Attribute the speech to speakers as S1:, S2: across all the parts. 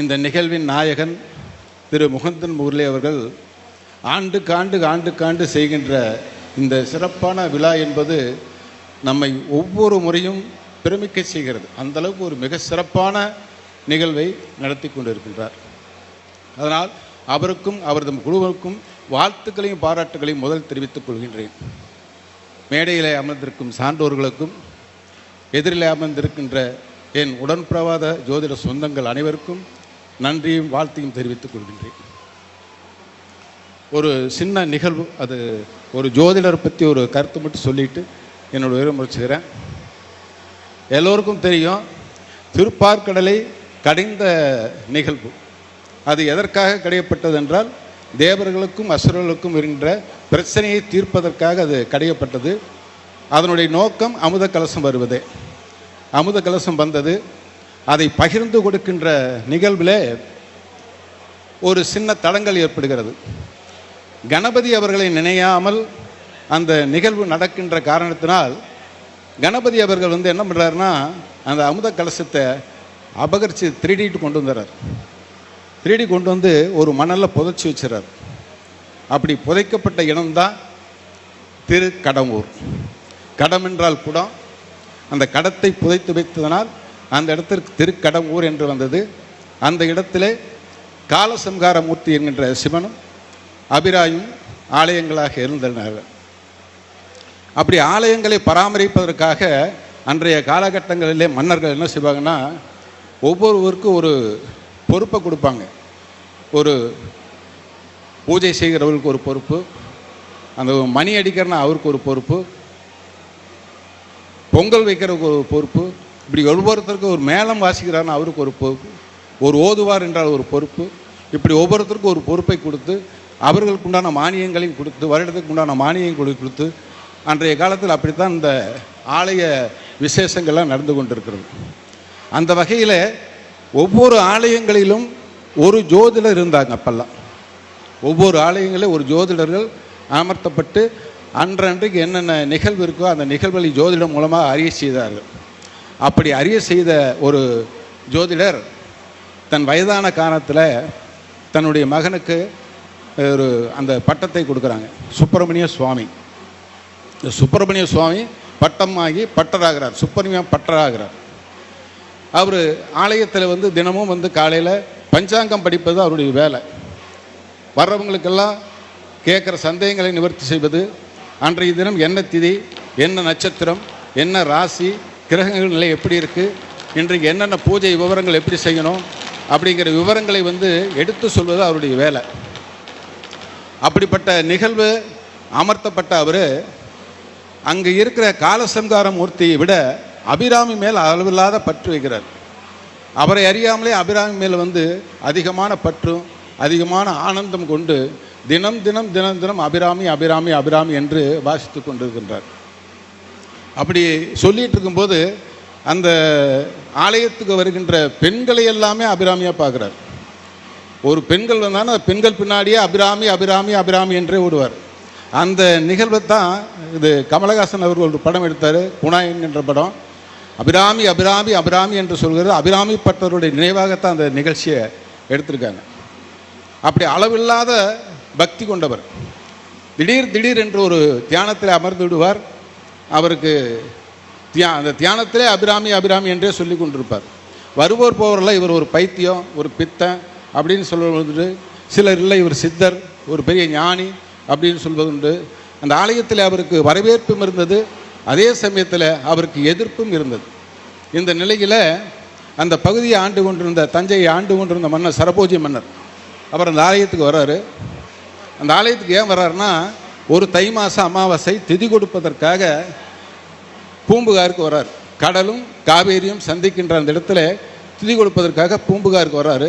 S1: இந்த நிகழ்வின் நாயகன் திரு முகந்தன் முரளி அவர்கள் ஆண்டுக்காண்டு ஆண்டுக்காண்டு செய்கின்ற இந்த சிறப்பான விழா என்பது நம்மை ஒவ்வொரு முறையும் பிரமிக்க செய்கிறது. அந்த அளவுக்கு ஒரு மிக சிறப்பான நிகழ்வை நடத்தி கொண்டிருக்கின்றார். அதனால் அவருக்கும் அவரது குழுவுக்கும் வாழ்த்துக்களையும் பாராட்டுகளையும் முதல் தெரிவித்துக் கொள்கின்றேன். மேடையிலே அமர்ந்திருக்கும் சான்றோர்களுக்கும் எதிரிலே அமர்ந்திருக்கின்ற என் உடன்பிரவாத ஜோதிட சொந்தங்கள் அனைவருக்கும் நன்றியும் வாழ்த்தையும் தெரிவித்துக் கொள்கின்றேன். ஒரு சின்ன நிகழ்வு அது ஒரு ஜோதிடர் பற்றி ஒரு கருத்து மட்டும் சொல்லிட்டு என்னோட உரை முடிச்சுக்கிறேன். எல்லோருக்கும் தெரியும் திருப்பார்கடலை கடைந்த நிகழ்வு. அது எதற்காக கடையப்பட்டது என்றால் தேவர்களுக்கும் அசுரர்களுக்கும் இருக்கின்ற பிரச்சனையை தீர்ப்பதற்காக அது கடையப்பட்டது. அதனுடைய நோக்கம் அமுத கலசம் வருவதே. அமுத கலசம் வந்தது அதை பகிர்ந்து கொடுக்கின்ற நிகழ்விலே ஒரு சின்ன தடங்கள் ஏற்படுகிறது. கணபதி அவர்களை நினையாமல் அந்த நிகழ்வு நடக்கின்ற காரணத்தினால் கணபதி அவர்கள் வந்து என்ன பண்ணுறாருன்னா அந்த அமுத கலசத்தை அபகரித்து திருடிட்டு கொண்டு வந்துடுறார் திருடி கொண்டு வந்து ஒரு மணலில் புதைச்சி வச்சுறார். அப்படி புதைக்கப்பட்ட இடம்தான் திரு கடம்பூர் கடம் என்றால் குடம். அந்த கடத்தை புதைத்து வைத்ததனால் அந்த இடத்திற்கு திருக்கடம்பூர் என்று வந்தது. அந்த இடத்திலே காலசம்கார மூர்த்தி என்கின்ற சிவனும் அபிராயும் ஆலயங்களாக இருந்தனர். அப்படி ஆலயங்களை பராமரிப்பதற்காக அன்றைய காலகட்டங்களிலே மன்னர்கள் என்ன செய்வாங்கன்னா ஒவ்வொருவருக்கும் ஒரு பொறுப்பை கொடுப்பாங்க. ஒரு பூஜை செய்கிறவர்களுக்கு ஒரு பொறுப்பு அந்த மணி அடிக்கிறனா அவருக்கு ஒரு பொறுப்பு பொங்கல் வைக்கிறதுக்கு ஒரு பொறுப்பு இப்படி ஒவ்வொருத்தருக்கும் ஒரு மேளம் வாசிக்கிறான்னு அவருக்கு ஒரு பொறுப்பு ஒரு ஓதுவார் என்றால் ஒரு பொறுப்பு இப்படி ஒவ்வொருத்தருக்கும் ஒரு பொறுப்பை கொடுத்து அவர்களுக்கு உண்டான மானியங்களையும் கொடுத்து வருடத்துக்கு உண்டான மானியம் கொடுத்து அன்றைய காலத்தில் அப்படித்தான் இந்த ஆலய விசேஷங்கள்லாம் நடந்து கொண்டிருக்கிறது. அந்த வகையில் ஒவ்வொரு ஆலயங்களிலும் ஒரு ஜோதிடர் இருந்தாங்க அப்பெல்லாம். ஒவ்வொரு ஆலயங்களிலும் ஒரு ஜோதிடர்கள் அமர்த்தப்பட்டு அன்றன்றைக்கு என்னென்ன நிகழ்வு இருக்கோ அந்த நிகழ்வுகளை ஜோதிடம் மூலமாக அறிய செய்தார்கள். அப்படி அறிய செய்த ஒரு ஜோதிடர் தன் வயதான காலத்தில் தன்னுடைய மகனுக்கு ஒரு அந்த பட்டத்தை கொடுக்குறாங்க. சுப்பிரமணிய சுவாமி. இந்த சுப்பிரமணிய சுவாமி பட்டமாகி பட்டராகிறார். சுப்பிரமணியம் பட்டராகிறார். அவர் ஆலயத்தில் வந்து தினமும் வந்து காலையில் பஞ்சாங்கம் படிப்பது அவருடைய வேலை. வர்றவங்களுக்கெல்லாம் கேட்குற சந்தேகங்களை நிவர்த்தி செய்வது அன்றைய தினம் என்ன திதி என்ன நட்சத்திரம் என்ன ராசி கிரகங்கள் நிலை எப்படி இருக்குது இன்றைக்கு என்னென்ன பூஜை விவரங்கள் எப்படி செய்யணும்? அப்படிங்கிற விவரங்களை வந்து எடுத்து சொல்வது அவருடைய வேலை. அப்படிப்பட்ட நிகழ்வு அமர்த்தப்பட்ட அவர் அங்கே இருக்கிற காலசங்கார மூர்த்தியை விட அபிராமி மேல் அளவில்லாத பற்று வைக்கிறார். அவரை அறியாமலே அபிராமி மேல் வந்து அதிகமான பற்றும் அதிகமான ஆனந்தம் கொண்டு தினம் தினம் தினம் தினம் அபிராமி அபிராமி அபிராமி என்று வாசித்து கொண்டிருக்கின்றார். அப்படி சொல்லிட்டு இருக்கும்போது அந்த ஆலயத்துக்கு வருகின்ற பெண்களை எல்லாமே அபிராமியாக பார்க்குறார். ஒரு பெண்கள் வந்தாலும் அந்த பெண்கள் பின்னாடியே அபிராமி அபிராமி அபிராமி என்றே ஓடுவார். அந்த நிகழ்வை தான் இது கமலஹாசன் அவர்கள் ஒரு படம் எடுத்தார் குணாயன் என்ற படம். அபிராமி அபிராமி அபிராமி என்று சொல்கிறது அபிராமி பட்டவருடைய நினைவாகத்தான் அந்த நிகழ்ச்சியை எடுத்திருக்காங்க. அப்படி அளவில்லாத பக்தி கொண்டவர். திடீர் திடீர் என்று ஒரு தியானத்தில் அமர்ந்து விடுவார். அவருக்கு தியா அந்த தியானத்திலே அபிராமி அபிராமி என்றே சொல்லி கொண்டிருப்பார். வருவோர் போவரில் இவர் ஒரு பைத்தியம் ஒரு பித்தன் அப்படின்னு சொல்வது சிலர் இல்லை இவர் சித்தர் ஒரு பெரிய ஞானி அப்படின்னு சொல்வதுண்டு. அந்த ஆலயத்தில் அவருக்கு வரவேற்பும் இருந்தது. அதே சமயத்தில் அவருக்கு எதிர்ப்பும் இருந்தது. இந்த நிலையில் அந்த பகுதியை ஆண்டு கொண்டிருந்த தஞ்சையை ஆண்டு கொண்டிருந்த மன்னர் சரபோஜி மன்னர் அவர் அந்த ஆலயத்துக்கு வர்றாரு. அந்த ஆலயத்துக்கு ஏன் வர்றாருன்னா ஒரு தை மாத அமாவாசை திதி கொடுப்பதற்காக பூம்புகாருக்கு வர்றார். கடலும் காவேரியும் சந்திக்கின்ற அந்த இடத்துல திதி கொடுப்பதற்காக பூம்புகாருக்கு வர்றாரு.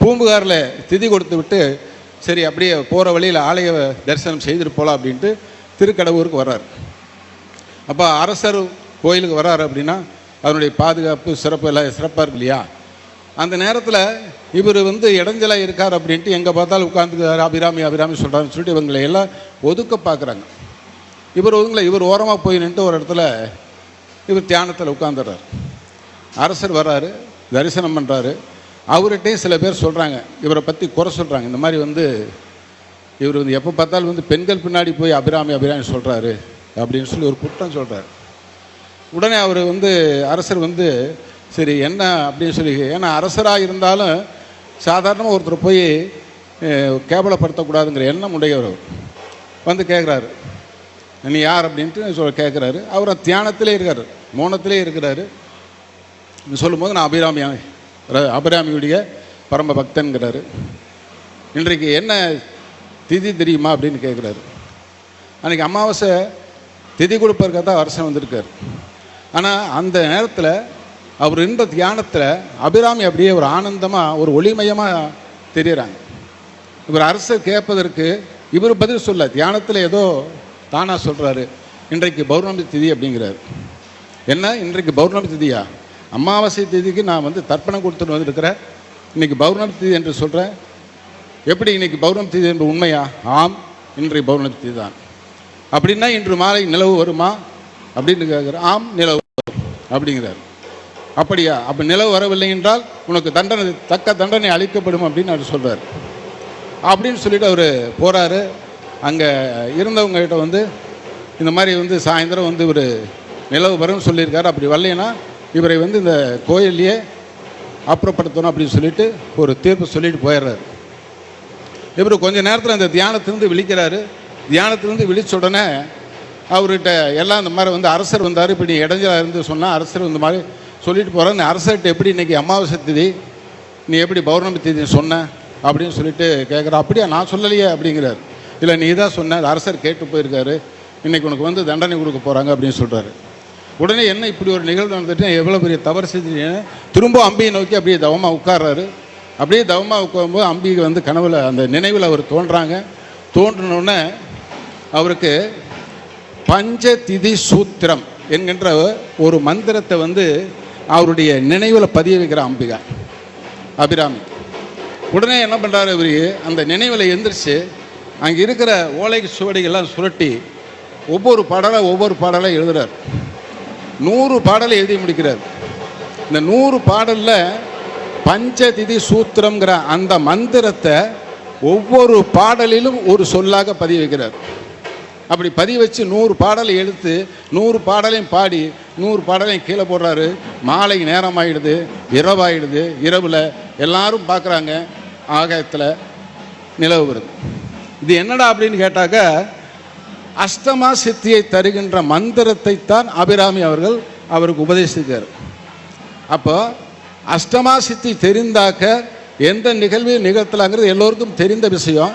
S1: பூம்புகாரில் திதி கொடுத்து விட்டு சரி அப்படியே போகிற வழியில் ஆலய தரிசனம் செய்துட்டு போகலாம் அப்படின்ட்டு திருக்கடவுருக்கு வர்றார். அப்போ அரசர் கோயிலுக்கு வர்றாரு அப்படின்னா அவருடைய பாதுகாப்பு சிறப்பு எல்லாம் சிறப்பாக இருக்கு இல்லையா? அந்த நேரத்தில் இவர் வந்து இடைஞ்சலாக இருக்கார் அப்படின்ட்டு எங்கே பார்த்தாலும் உட்காந்துக்கிறார் அபிராமி அபிராமி சொல்கிறாருன்னு சொல்லிட்டு இவங்களை எல்லாம் ஒதுக்க பார்க்குறாங்க இவர் ஒதுங்கல. இவர் ஓரமாக போய் நின்று ஒரு இடத்துல இவர் தியானத்தில் உட்காந்துடுறார் அரசர் வர்றாரு தரிசனம் பண்ணுறாரு அவர்கிட்டையும் சில பேர் சொல்கிறாங்க இவரை பற்றி குறை சொல்கிறாங்க இந்த மாதிரி வந்து இவர் வந்து எப்போ பார்த்தாலும் வந்து பெண்கள் பின்னாடி போய் அபிராமி அபிராமி சொல்கிறாரு அப்படின்னு சொல்லி ஒரு குற்றம் சொல்கிறார் உடனே அவர் வந்து அரசர் வந்து சரி என்ன அப்படின்னு சொல்லி ஏன்னா அரசராக இருந்தாலும் சாதாரணமாக ஒருத்தர் போய் கேபலப்படுத்தக்கூடாதுங்கிற கேவலப்படுத்தக்கூடாதுங்கிற எண்ணம் உடையவர் அவர். வந்து கேட்குறாரு நீ யார் அப்படின்ட்டு சொல்ல கேட்குறாரு அவர் தியானத்திலே இருக்கார். மௌனத்திலே இருக்கிறாரு. சொல்லும்போது நான் அபிராமி அபிராமியுடைய பரம பக்தன்கிறாரு. இன்றைக்கு என்ன திதி தெரியுமா அப்படின்னு கேட்குறாரு அன்றைக்கி அமாவாசை திதி கொடுப்பதற்காக தான் வருஷம் வந்திருக்கார். ஆனால் அந்த நேரத்தில் அவர் இருந்த தியானத்தில் அபிராமி அப்படியே ஒரு ஆனந்தமாக ஒரு ஒளிமயமாக தெரியுறாங்க. இவர் அரசர் கேட்பதற்கு இவர் பதில் சொல்ல தியானத்தில் ஏதோ தானாக சொல்கிறாரு இன்றைக்கு பௌர்ணமி திதி அப்படிங்கிறாரு. என்ன? இன்றைக்கு பௌர்ணமி திதியா? அமாவாசை திதிக்கு நான் வந்து தர்ப்பணம் கொடுத்துட்டு வந்திருக்கிறேன். இன்றைக்கி பௌர்ணமி திதி என்று சொல்கிறேன் எப்படி இன்றைக்கி பௌர்ணமி திதி என்று உண்மையா? ஆம் இன்றைக்கு பௌர்ணமி திதி தான். அப்படின்னா இன்று மாலை நிலவு வருமா? அப்படின்னு கேட்குற ஆம் நிலவு வரும் அப்படிங்கிறார். அப்படியா? அப்போ நிலவு வரவில்லை என்றால் உனக்கு தண்டனை தக்க தண்டனை அளிக்கப்படும் அப்படின்னு அவர் சொல்கிறார் அப்படின்னு சொல்லிட்டு அவர் போகிறாரு அங்கே இருந்தவங்ககிட்ட வந்து இந்த மாதிரி வந்து சாயந்தரம் வந்து இவர் நிலவு வரும்னு சொல்லியிருக்காரு. அப்படி வரலைன்னா இவரை வந்து இந்த கோயிலையே அப்புறப்படுத்தணும் அப்படின்னு சொல்லிட்டு ஒரு தீர்ப்பு சொல்லிட்டு போயிடுறாரு. இவர் கொஞ்ச நேரத்தில் அந்த தியானத்திலிருந்து விழிக்கிறாரு. தியானத்திலிருந்து விழிச்ச உடனே அவர்கிட்ட எல்லாம் இந்த மாதிரி வந்து அரசர் வந்தார் இப்படி இடைஞ்சலாக இருந்து சொன்னால் அரசர் இந்த மாதிரி சொல்லிட்டு போகிறேன் நீ அரசர்கிட்ட எப்படி இன்றைக்கி அமாவாசை திதி நீ எப்படி பௌர்ணமி திதி சொன்ன அப்படின்னு சொல்லிட்டு கேட்குற அப்படியா? நான் சொல்லலையே அப்படிங்கிறார். இல்லை நீ தான் சொன்ன அரசர் கேட்டு போயிருக்காரு. இன்னைக்கு உனக்கு வந்து தண்டனை கொடுக்க போகிறாங்க அப்படின்னு சொல்கிறாரு உடனே என்ன இப்படி ஒரு நிகழ்வு நடந்துட்டு எவ்வளோ பெரிய தவறு செஞ்சீங்கன்னு திரும்ப அம்பியை நோக்கி அப்படியே தவமாக உட்கார்றாரு. அப்படியே தவமாக உட்காரும்போது அம்பிகை வந்து கனவில் அந்த நினைவில் அவர் தோன்றாங்க. தோன்றினோடனே அவருக்கு பஞ்சதிதி சூத்திரம் என்கின்ற ஒரு மந்திரத்தை வந்து அவருடைய நினைவில் பதிய வைக்கிற அம்பிகா அபிராமி. உடனே என்ன பண்ணுறாரு இவர்? அந்த நினைவில் எந்திரிச்சு அங்கே இருக்கிற ஓலை சுவடிகள்லாம் சுரட்டி ஒவ்வொரு பாடலை ஒவ்வொரு பாடலை எழுதுறார். நூறு பாடலை எழுதி முடிக்கிறார். இந்த நூறு பாடலில் பஞ்சதிதி சூத்திரம்ங்கிற அந்த மந்திரத்தை ஒவ்வொரு பாடலிலும் ஒரு சொல்லாக பதிய வைக்கிறார். அப்படி பதிய வச்சு நூறு பாடலை எடுத்து நூறு பாடலையும் பாடி நூறு பாடலையும் கீழே போடுறாரு. மாலை நேரம் இரவாயிடுது இரவில் எல்லாரும் பார்க்குறாங்க. ஆகாயத்தில் நிலவு வருது. இது என்னடா அப்படின்னு கேட்டாக்க அஷ்டமா சித்தியை தருகின்ற மந்திரத்தை தான் அபிராமி அவர்கள் அவருக்கு உபதேசிக்கிறார் அப்போ அஷ்டமா சித்தி தெரிந்தாக்க எந்த நிகழ்வையும் நிகழ்த்தலாங்கிறது எல்லோருக்கும் தெரிந்த விஷயம்.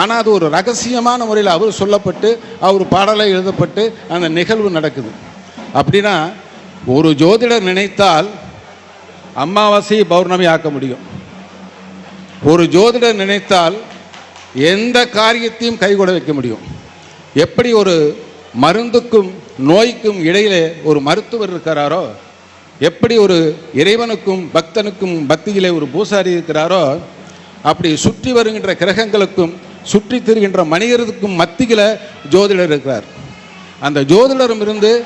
S1: ஆனால் அது ஒரு ரகசியமான முறையில் அவர் சொல்லப்பட்டு அவர் பாடலை எழுதப்பட்டு அந்த நிகழ்வு நடக்குது. அப்படின்னா ஒரு ஜோதிடர் நினைத்தால் அமாவாசையை பௌர்ணமி ஆக்க முடியும். ஒரு ஜோதிடர் நினைத்தால் எந்த காரியத்தையும் கைகூட வைக்க முடியும். எப்படி ஒரு மருந்துக்கும் நோய்க்கும் இடையிலே ஒரு மருத்துவர் இருக்கிறாரோ எப்படி ஒரு இறைவனுக்கும் பக்தனுக்கும் பக்தியிலே ஒரு பூசாரி இருக்கிறாரோ அப்படி சுற்றி வருகின்ற கிரகங்களுக்கும் சுற்றி திரிகின்ற மனிதர்களுக்கும் மத்தியில் ஜோதிடர் இருக்கிறார். அந்த ஜோதிடரும் இருந்து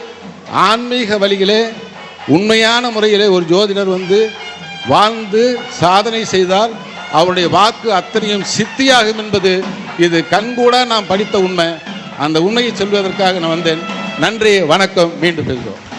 S1: ஆன்மீக வழியிலே உண்மையான முறையிலே ஒரு ஜோதிடர் வந்து வாழ்ந்து சாதனை செய்தால் அவருடைய வாக்கு அத்தனையும் சித்தியாகும் என்பது இது கண்கூட நாம் படித்த உண்மை. அந்த உண்மையை சொல்வதற்காக நான் வந்தேன். நன்றி வணக்கம். மீண்டும் பேசுகிறோம்